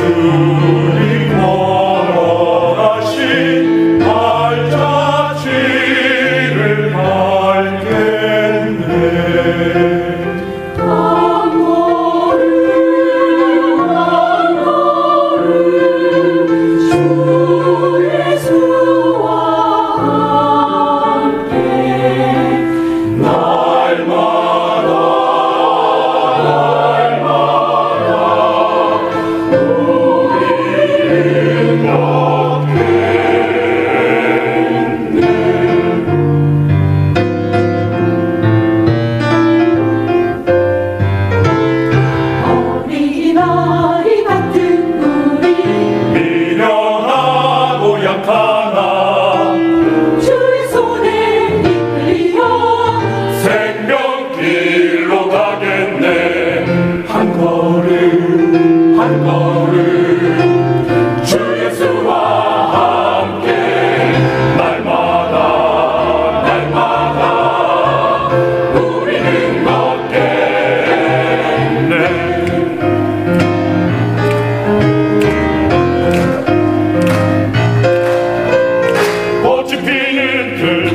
you. God.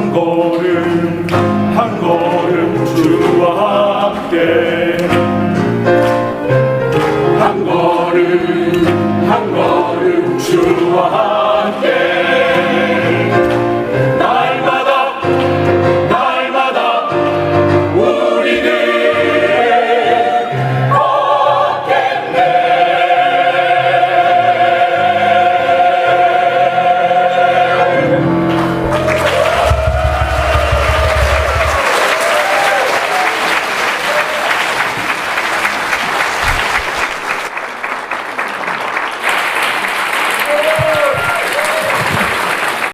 한 걸음 한 걸음 주와 함께. 한 걸음 한 걸음 주와 함께.